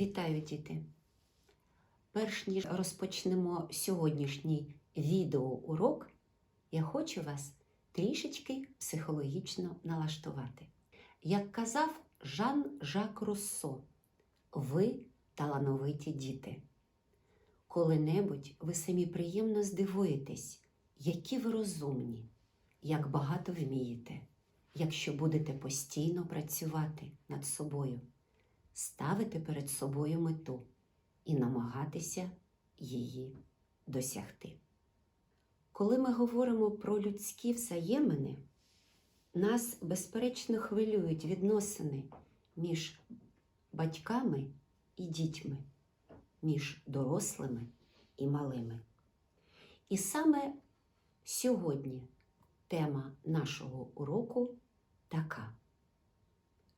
Вітаю, діти! Перш ніж розпочнемо сьогоднішній відеоурок, я хочу вас трішечки психологічно налаштувати. Як казав Жан Жак Руссо, ви талановиті діти. Коли-небудь ви самі приємно здивуєтесь, які ви розумні, як багато вмієте, якщо будете постійно працювати над собою ставити перед собою мету і намагатися її досягти. Коли ми говоримо про людські взаємини, нас безперечно хвилюють відносини між батьками і дітьми, між дорослими і малими. І саме сьогодні тема нашого уроку така: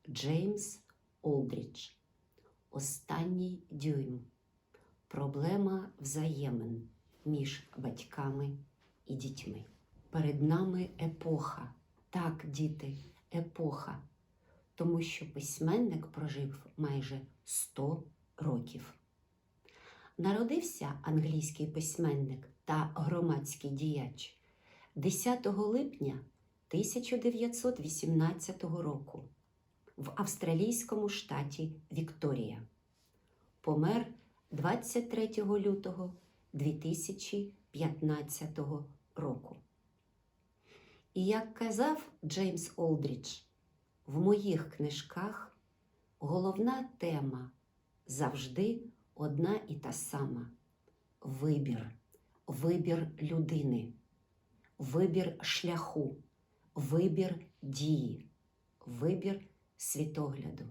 Джеймс Олдрідж. Останній дюйм. Проблема взаємин між батьками і дітьми. Перед нами епоха. Так, діти, епоха. Тому що письменник прожив майже 100 років. Народився англійський письменник та громадський діяч 10 липня 1918 року в австралійському штаті Вікторія. Помер 23 лютого 2015 року. І як казав Джеймс Олдрідж, в моїх книжках головна тема завжди одна і та сама: вибір, вибір людини, вибір шляху, вибір дії, вибір світогляду.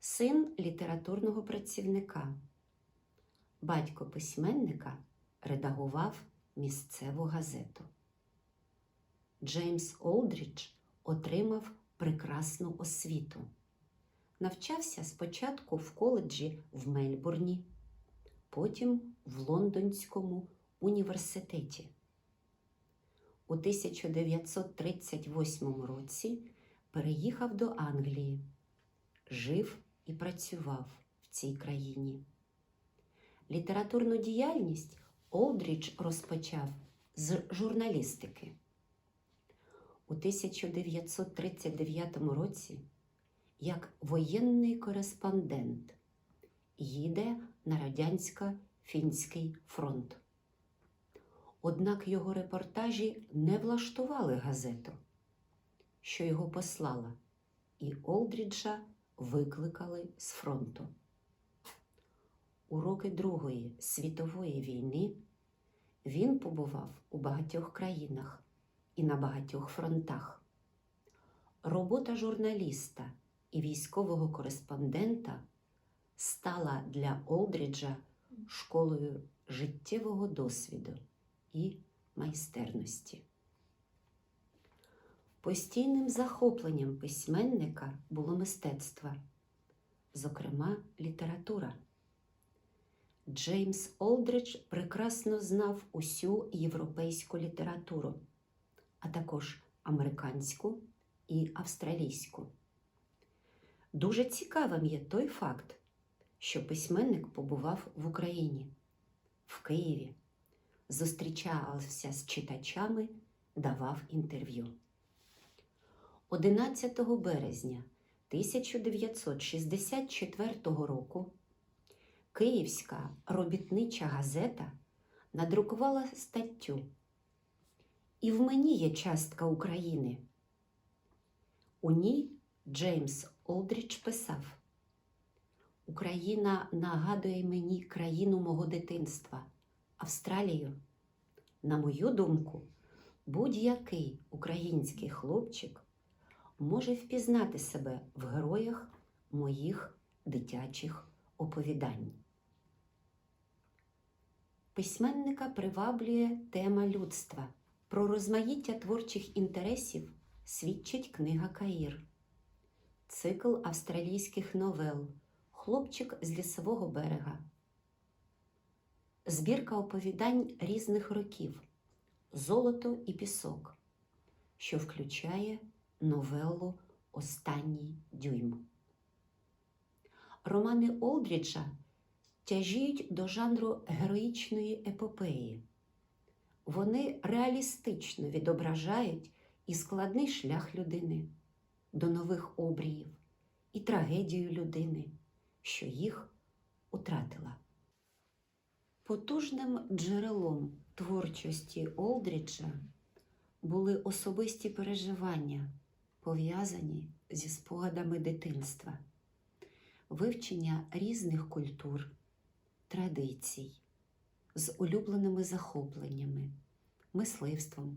Син літературного працівника. Батько письменника редагував місцеву газету. Джеймс Олдрідж отримав прекрасну освіту. Навчався спочатку в коледжі в Мельбурні, потім в Лондонському університеті. У 1938 році переїхав до Англії, жив і працював в цій країні. Літературну діяльність Олдрідж розпочав з журналістики. У 1939 році як воєнний кореспондент їде на радянсько-фінський фронт. Однак його репортажі не влаштували газету що його послала, і Олдріджа викликали з фронту. У роки Другої світової війни він побував у багатьох країнах і на багатьох фронтах. Робота журналіста і військового кореспондента стала для Олдріджа школою життєвого досвіду і майстерності. Постійним захопленням письменника було мистецтво, зокрема література. Джеймс Олдридж прекрасно знав усю європейську літературу, а також американську і австралійську. Дуже цікавим є той факт, що письменник побував в Україні, в Києві, зустрічався з читачами, давав інтерв'ю. 11 березня 1964 року Київська робітнича газета надрукувала статтю І в мені є частка України. У ній Джеймс Олдріч писав: Україна нагадує мені країну мого дитинства, Австралію. На мою думку, будь-який український хлопчик може впізнати себе в героях моїх дитячих оповідань. Письменника приваблює тема людства. Про розмаїття творчих інтересів свідчить книга Каїр, цикл австралійських новел Хлопчик з лісового берега, збірка оповідань різних років Золото і пісок, що включає новелу Останній дюйм. Романи Олдріджа тяжіють до жанру героїчної епопеї. Вони реалістично відображають і складний шлях людини до нових обріїв, і трагедію людини, що їх утратила. Потужним джерелом творчості Олдріджа були особисті переживання, пов'язані зі спогадами дитинства, вивчення різних культур, традицій, з улюбленими захопленнями, мисливством,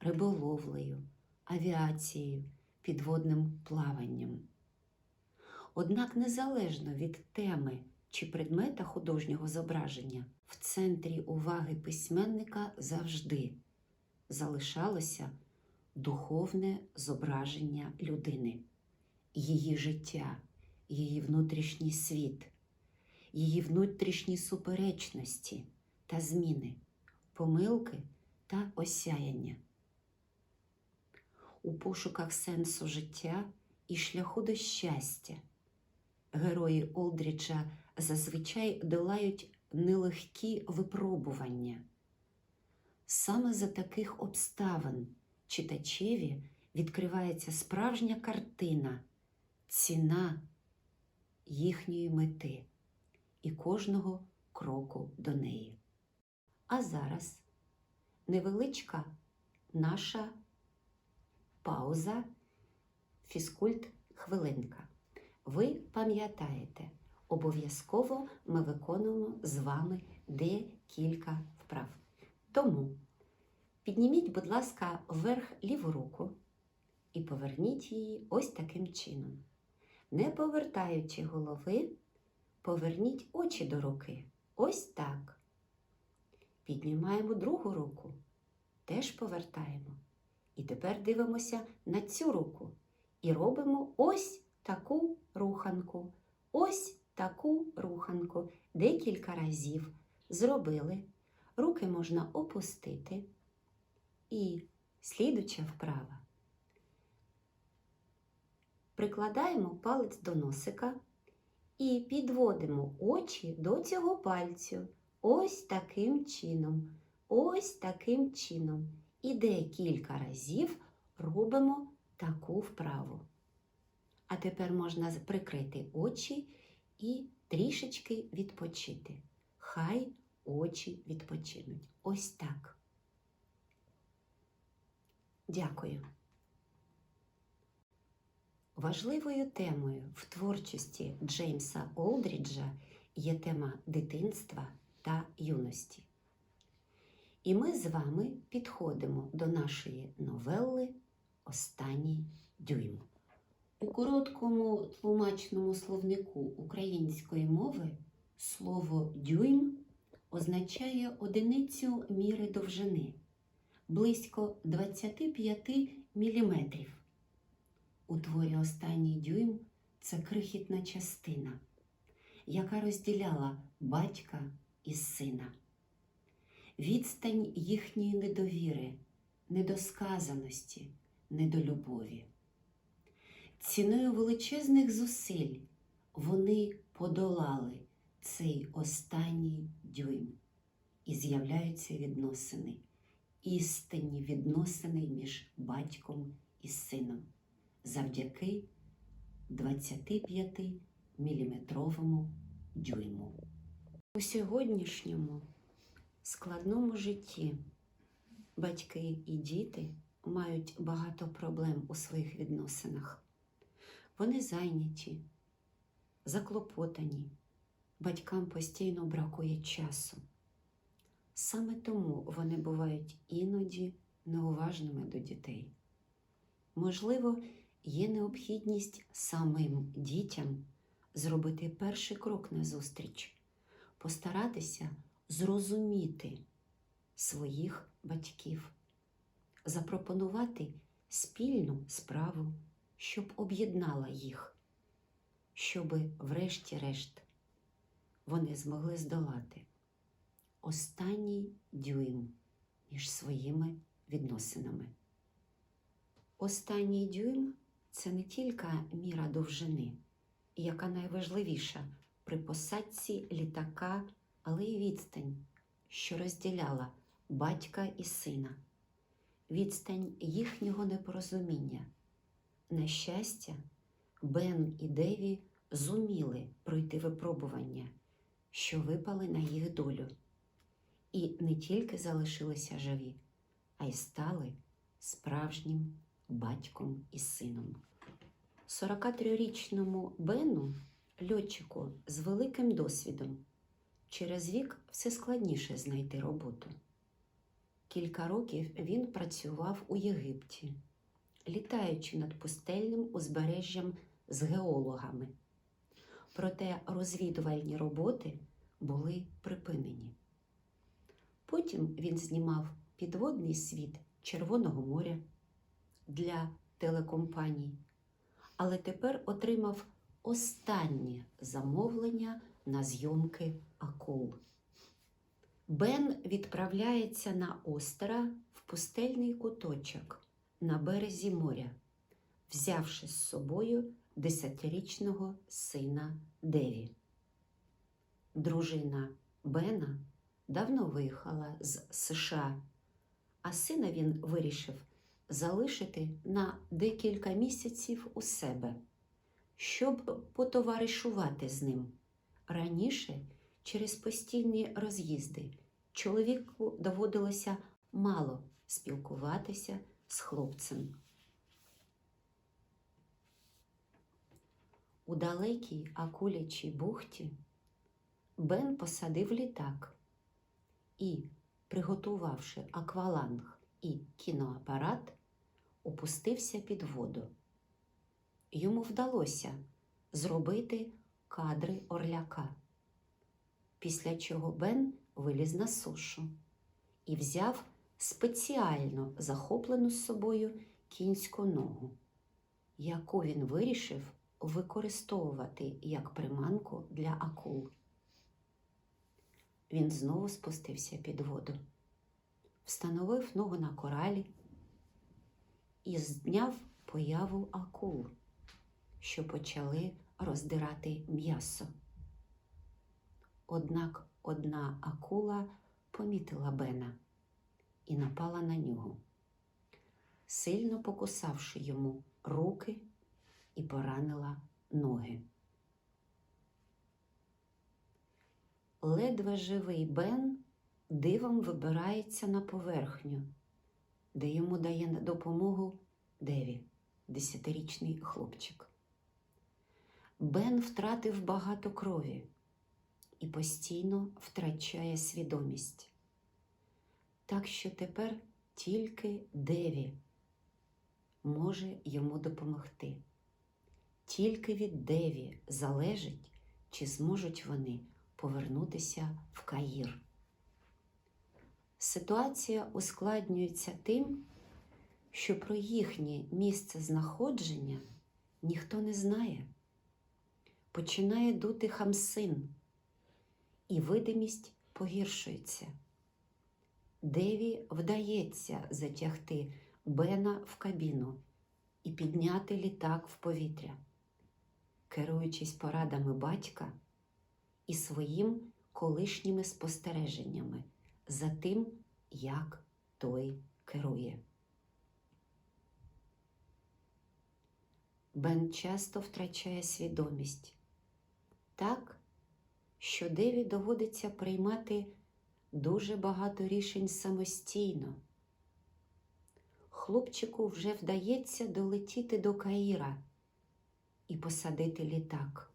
риболовлею, авіацією, підводним плаванням. Однак незалежно від теми чи предмета художнього зображення, в центрі уваги письменника завжди залишалося духовне зображення людини, її життя, її внутрішній світ, її внутрішні суперечності та зміни, помилки та осяяння. У пошуках сенсу життя і шляху до щастя герої Олдріджа зазвичай долають нелегкі випробування. Саме за таких обставин читачеві відкривається справжня картина, ціна їхньої мети і кожного кроку до неї. А зараз невеличка наша пауза, фізкульт хвилинка. Ви пам'ятаєте, обов'язково ми виконуємо з вами декілька вправ. Тому підніміть, будь ласка, вверх ліву руку і поверніть її ось таким чином. Не повертаючи голови, поверніть очі до руки. Ось так. Піднімаємо другу руку, теж повертаємо. І тепер дивимося на цю руку і робимо ось таку руханку, ось таку руханку. Декілька разів зробили. Руки можна опустити і слідуча вправа. Прикладаємо палець до носика і підводимо очі до цього пальцю. Ось таким чином. Ось таким чином. І декілька разів робимо таку вправу. А тепер можна прикрити очі і трішечки відпочити. Хай очі відпочинуть. Ось так. Дякую. Важливою темою в творчості Джеймса Олдріджа є тема дитинства та юності. І ми з вами підходимо до нашої новели Останній дюйм. У короткому тлумачному словнику української мови слово дюйм означає одиницю міри довжини близько 25 мм. У творі останній дюйм це крихітна частина, яка розділяла батька і сина. Відстань їхньої недовіри, недосказаності, недолюбові. Ціною величезних зусиль вони подолали цей останній дюйм і з'являються відносини, істинні відносини між батьком і сином завдяки 25-мм дюйму. У сьогоднішньому складному житті батьки і діти мають багато проблем у своїх відносинах. Вони зайняті, заклопотані, батькам постійно бракує часу. Саме тому вони бувають іноді неуважними до дітей. Можливо, є необхідність самим дітям зробити перший крок назустріч, постаратися зрозуміти своїх батьків, запропонувати спільну справу, щоб об'єднала їх, щоби, врешті-решт, вони змогли здолати останній дюйм між своїми відносинами. Останній дюйм це не тільки міра довжини, яка найважливіша при посадці літака, але й відстань, що розділяла батька і сина, відстань їхнього непорозуміння. На щастя, Бен і Деві зуміли пройти випробування, що випали на їх долю, і не тільки залишилися живі, а й стали справжнім батьком і сином. 43-річному Бену, льотчику з великим досвідом, через вік все складніше знайти роботу. Кілька років він працював у Єгипті, літаючи над пустельним узбережжям з геологами. Проте розвідувальні роботи були припинені. Потім він знімав підводний світ Червоного моря для телекомпаній, але тепер отримав останнє замовлення на зйомки акул. Бен відправляється на остера в пустельний куточок на березі моря, взявши з собою десятирічного сина Деві. Дружина Бена давно виїхала з США, а сина він вирішив залишити на декілька місяців у себе, щоб потоваришувати з ним. Раніше, через постійні роз'їзди, чоловіку доводилося мало спілкуватися з хлопцем. У далекій акулячій бухті Бен посадив літак і, приготувавши акваланг і кіноапарат, опустився під воду. Йому вдалося зробити кадри орляка, після чого Бен виліз на сушу і взяв спеціально захоплену з собою кінську ногу, яку він вирішив використовувати як приманку для акул. Він знову спустився під воду, встановив ногу на коралі і зняв появу акул, що почали роздирати м'ясо. Однак одна акула помітила Бена і напала на нього, сильно покусавши йому руки і поранила ноги. Ледве живий Бен дивом вибирається на поверхню, де йому дає допомогу Деві, десятирічний хлопчик. Бен втратив багато крові і постійно втрачає свідомість. Так що тепер тільки Деві може йому допомогти. Тільки від Деві залежить, чи зможуть вони повернутися в Каїр. Ситуація ускладнюється тим, що про їхнє місце знаходження ніхто не знає. Починає дути хамсин, і видимість погіршується. Деві вдається затягти Бена в кабіну і підняти літак в повітря, керуючись порадами батька і своїм колишніми спостереженнями за тим, як той керує. Бен часто втрачає свідомість так, що Деві доводиться приймати дуже багато рішень самостійно. Хлопчику вже вдається долетіти до Каїра і посадити літак.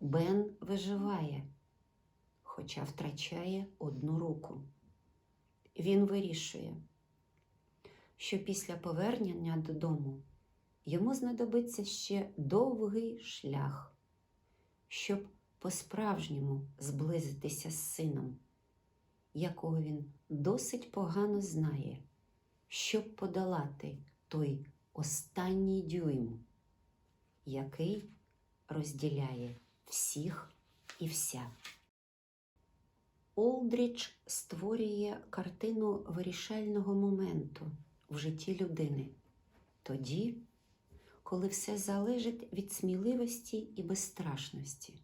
Бен виживає, хоча втрачає одну руку. Він вирішує, що після повернення додому йому знадобиться ще довгий шлях, щоб по-справжньому зблизитися з сином, якого він досить погано знає, щоб подолати той останній дюйм, який розділяє всіх і вся. Олдріч створює картину вирішального моменту в житті людини тоді, коли все залежить від сміливості і безстрашності.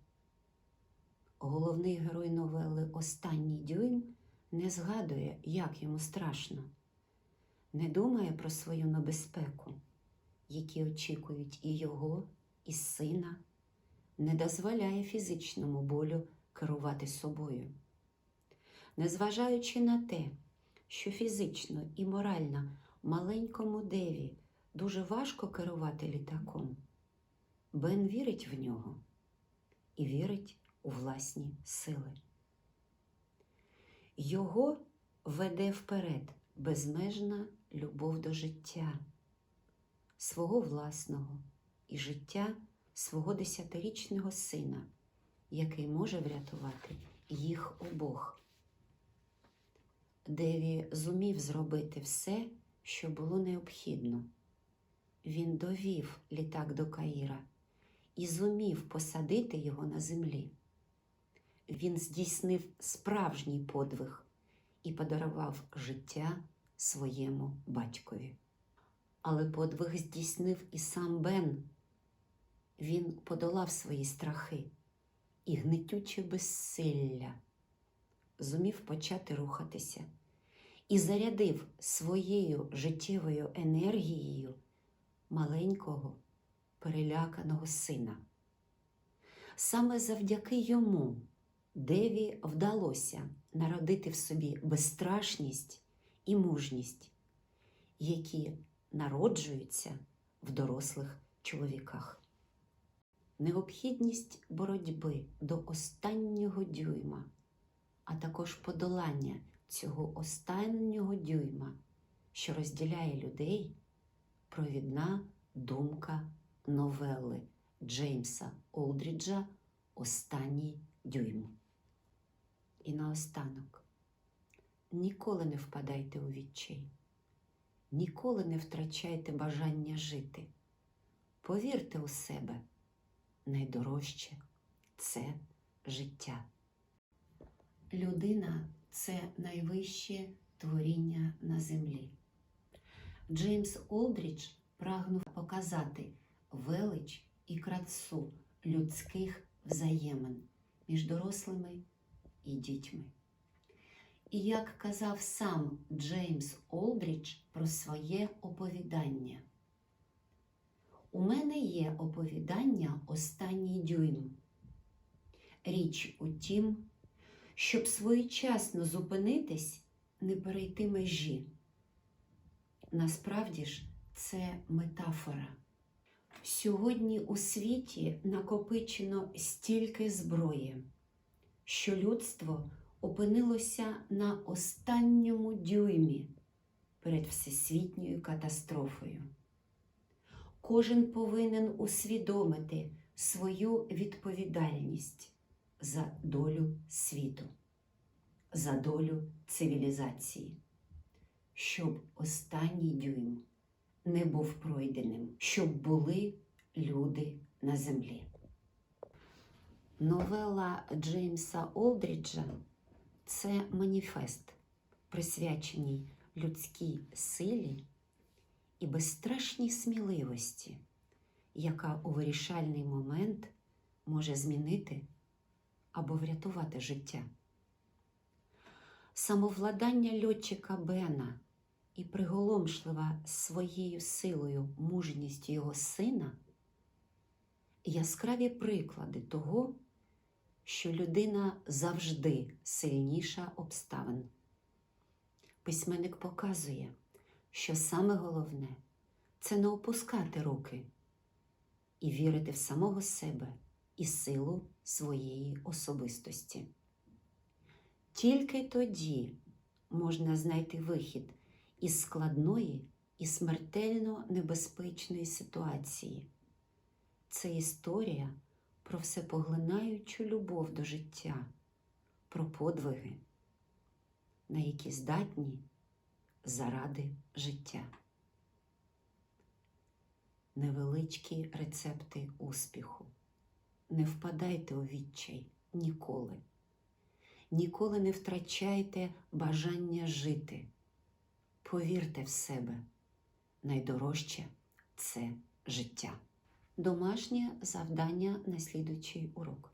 Головний герой новели Останній дюйм не згадує, як йому страшно, не думає про свою небезпеку, які очікують і його, і сина, не дозволяє фізичному болю керувати собою. Незважаючи на те, що фізично і морально маленькому Деві дуже важко керувати літаком, Бен вірить в нього і вірить у власні сили. Його веде вперед безмежна любов до життя, свого власного і життя свого десятирічного сина, який може врятувати їх обох. Деві зумів зробити все, що було необхідно. Він довів літак до Каїра і зумів посадити його на землі. Він здійснив справжній подвиг і подарував життя своєму батькові. Але подвиг здійснив і сам Бен. Він подолав свої страхи і гнетюче безсилля, зумів почати рухатися і зарядив своєю життєвою енергією маленького переляканого сина. Саме завдяки йому Деві вдалося народити в собі безстрашність і мужність, які народжуються в дорослих чоловіках. Необхідність боротьби до останнього дюйма, а також подолання цього останнього дюйма, що розділяє людей, провідна думка новели Джеймса Олдріджа Останній дюйм. І наостанок, ніколи не впадайте у відчай, ніколи не втрачайте бажання жити. Повірте у себе, найдорожче це життя. Людина це найвище творіння на землі. Джеймс Олдрідж прагнув показати велич і красу людських взаємин між дорослими і дітьми. І як казав сам Джеймс Олдрідж про своє оповідання, у мене є оповідання останній дюйм. Річ у тім, щоб своєчасно зупинитись, не перейти межі. Насправді ж, це метафора. Сьогодні у світі накопичено стільки зброї, що людство опинилося на останньому дюймі перед всесвітньою катастрофою. Кожен повинен усвідомити свою відповідальність за долю світу, за долю цивілізації, щоб останній дюйм не був пройденим, щоб були люди на землі. Новела Джеймса Олдріджа це маніфест, присвячений людській силі і безстрашній сміливості, яка у вирішальний момент може змінити або врятувати життя. Самовладання льотчика Бена і приголомшлива своєю силою мужність його сина яскраві приклади того, що людина завжди сильніша обставин. Письменник показує, що саме головне це не опускати руки і вірити в самого себе і силу своєї особистості. Тільки тоді можна знайти вихід із складної і смертельно небезпечної ситуації. Це історія про всепоглинаючу любов до життя, про подвиги, на які здатні заради життя. Невеличкі рецепти успіху. Не впадайте у відчай ніколи. Ніколи не втрачайте бажання жити. Повірте в себе, найдорожче це життя. Домашнє завдання на слідуючий урок.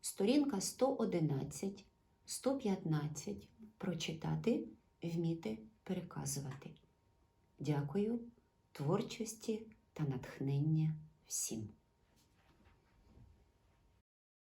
Сторінка 111, 115. Прочитати, вміти переказувати. Дякую, творчості та натхнення всім.